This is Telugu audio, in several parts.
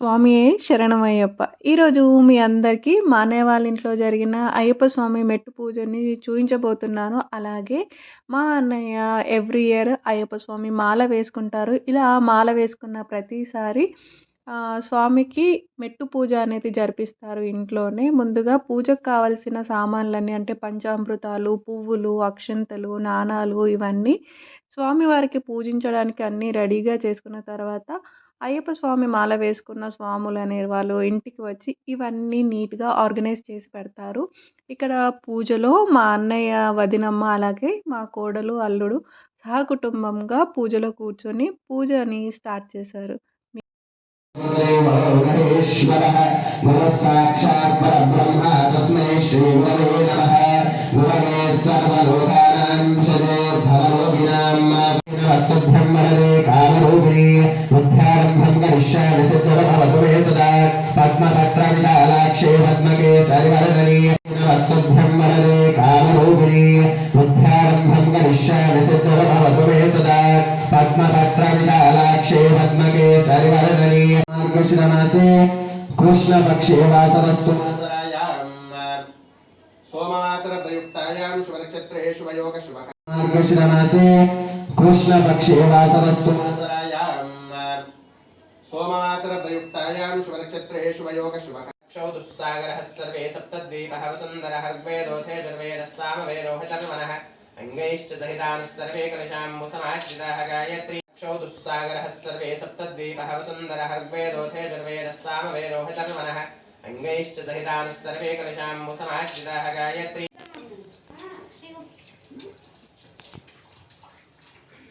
స్వామియే శరణమయ్యప్ప. ఈరోజు మీ అందరికీ మా అన్నయ్య వాళ్ళ ఇంట్లో జరిగిన అయ్యప్ప స్వామి మెట్టు పూజని చూపించబోతున్నాను అలాగే మా అన్నయ్య ఎవ్రీ ఇయర్ అయ్యప్ప స్వామి మాల వేసుకుంటారు. ఇలా మాల వేసుకున్న ప్రతిసారి స్వామికి మెట్టు పూజ అనేది జరిపిస్తారు ఇంట్లోనే. ముందుగా పూజకు కావలసిన సామాన్లన్నీ అంటే పంచామృతాలు పువ్వులు అక్షంతలు నాణాలు ఇవన్నీ స్వామివారికి పూజించడానికి అన్నీ రెడీగా చేసుకున్న తర్వాత అయ్యప్ప స్వామి మాల వేసుకున్న స్వాములు అనే వాళ్ళు ఇంటికి వచ్చి ఇవన్నీ నీట్గా ఆర్గనైజ్ చేసి పెడతారు. ఇక్కడ పూజలో మా అన్నయ్య వదినమ్మ అలాగే మా కోడలు అల్లుడు సహకుటుంబంగా పూజలో కూర్చొని పూజని స్టార్ట్ చేశారు. తస్మై వస్తుభ్యం వరదే కామరూపిణి బుద్ధ్యారంభం కరిష్యామి సిద్ధవతు మే సదా పద్మపత్ర విశాలాక్షే పద్మకే సరివర్ణని వస్తుభ్యం వరదే కామరూపిణి బుద్ధ్యారంభం కరిష్యామి సిద్ధవతు మే సదా పద్మపత్ర విశాలాక్షే పద్మకే సరివర్ణని మార్గశిరమాసే కృష్ణపక్షే వాసవస్తు సోమవాసర ప్రయుక్తాయాం శుభనక్షత్రే सोमासरप्रयुक्तायां शुभनक्षत्रे शुभयोगशुभः क्षौदुस्सागरः सर्वे सप्तद्वीपः वसुन्दरः ऋग्वेदोथे दुर्वेदस्सामवेदोः सर्वनः अङ्गैश्च सहितानुः सर्वे कलशाम्बुसमाश्रिताः गायत्री क्षौदुस्सागरः सर्वे सप्तद्वीपः वसुन्दरः ऋग्वेदोथे दुर्वेदस्सामवेदोः सर्वनः अङ्गैश्च सहितानुः सर्वे कलशाम्बुसमाश्रिताः गायत्री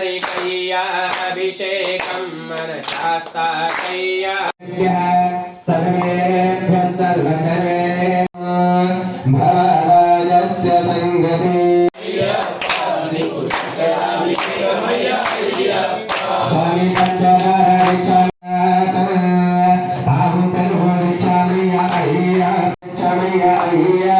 शङ्करिकय्या अभिषेकं मनशास्ताकय्या सर्वेभ्यः सर्वकरे भावायस्य सङ्गति स्वामी पञ्चमरणिचा आहु तन्वो निच्छामि अय्या निच्छामि अय्या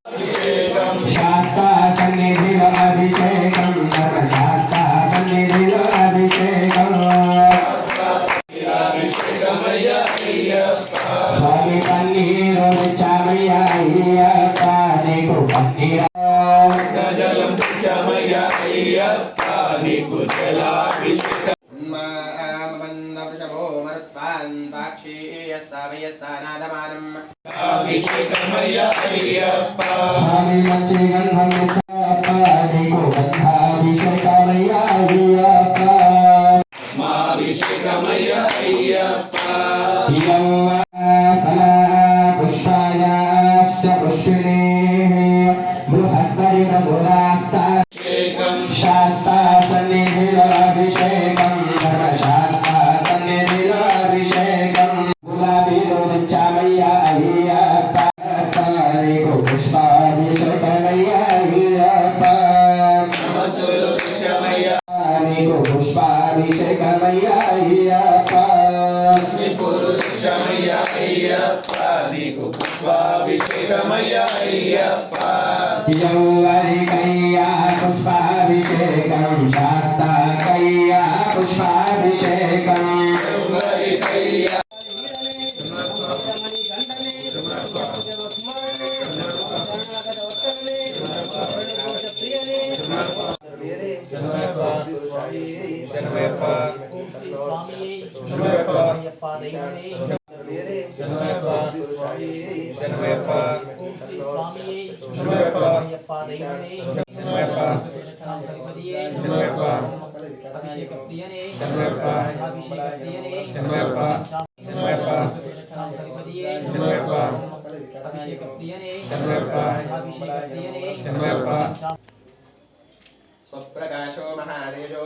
స్వామి పన్నీరు చామయ్య అయ్యప్ప నీకు పన్నీర. జలం తెచ్చామయ్య అయ్యప్ప నీకు జలాభిషేకం. అభిషేకమయ్య అయ్యప్ప. స్వామి మంచి గంధం పుష్పాభిషేకమయ్య అయ్యప్ప నిపులు తెచ్చామయ్య అయ్యప్ప నీకు పుష్పాభిషేకమయ్య అయ్యప్ప యౌవరికయ్యా ಶರಣಪ್ಪ ಸ್ವಾಮಿಯೇ ಶರಣಪ್ಪ ಅಯ್ಯಪ್ಪ ದೈವನೇ ಶರಣಪ್ಪ ಶರಣಪ್ಪ ಸ್ವಾಮಿಯೇ ಶರಣಪ್ಪ ಅಯ್ಯಪ್ಪ ದೈವನೇ ಶರಣಪ್ಪ ಗಣಪತಿಯೇ ಶರಣಪ್ಪ ಅಭಿಷೇಕ ಪ್ರಿಯನೇ ಶರಣಪ್ಪ ಅಭಿಷೇಕ ಪ್ರಿಯನೇ ಶರಣಪ್ಪ ಶರಣಪ್ಪ ಗಣಪತಿಯೇ ಶರಣಪ್ಪ ಅಭಿಷೇಕ ಪ್ರಿಯನೇ ಶರಣಪ್ಪ ಅಭಿಷೇಕ ಪ್ರಿಯನೇ స్వప్రకాశో మహాదేజో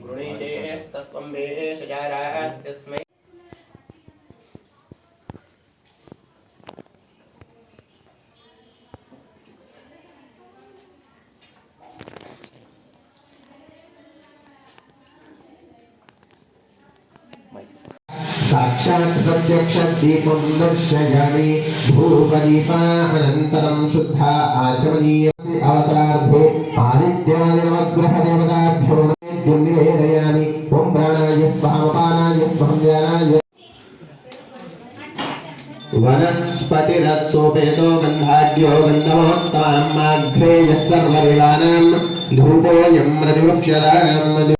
గృణీశేస్తస్వం వేషజారాస్యస్మై साक्षात् प्रत्यक्षदीपं दर्शयामि भूपदीपानन्तरं शुद्धा आचमनीय अवतार्थे आदित्यादिनवग्रहदेवताभ्यो निवेदयामि। ॐ प्राणाय स्वामपानाय स्वाम्यानाय। वनस्पतिरस्वपेतो गन्धाढ्यो गन्धवोत्तमाग्रेयः सर्वविलानां धूपोऽयं प्रतिवृक्षदानं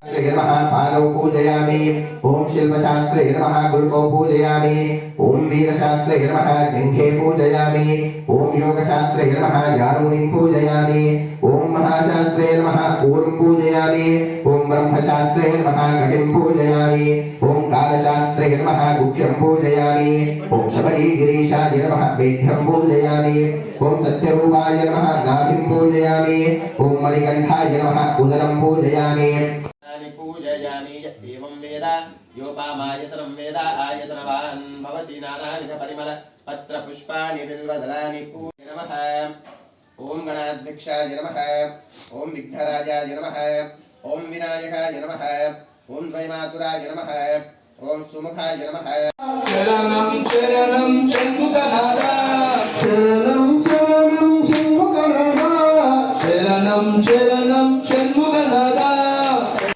नमः पादौ पूजयामि। ॐ शिल्पशास्त्रे नमः गुल्पौ पूजयामि। ॐ वीरशास्त्रे नमः गृहे पूजयामि। ॐ योगशास्त्रे नमः, यारुणीं पूजयामि। ॐ महाशास्त्रे नमः ऊर्ं पूजयामि। ॐ ब्रह्मशास्त्रे नमः घटिं पूजयामि। ॐ कालशास्त्रे नमः, गुह्यं पूजयामि। ॐ शबरीगिरीशाय नमः वेद्यं पूजयामि। ॐ सत्यरूपाय नमः, नाभिं पूजयामि। ॐ मणिकण्ठाय नमः, उदरं पूजयामि। యోపామాయతనం వేద ఆయతనవాన్ భవతి నానావిధ పరిమళ పత్ర పుష్పాణి బిల్వదలాని నమ ఓం గణాధ్యక్షాయ నమ ఓం విఘ్నరాజాయ నమ ఓం వినాయకాయ నమ ఓం ద్వైమాతురాయ నమ ఓం సుముఖాయ నమ శరణం శరణం షణ్ముఖనాథ శరణం శరణం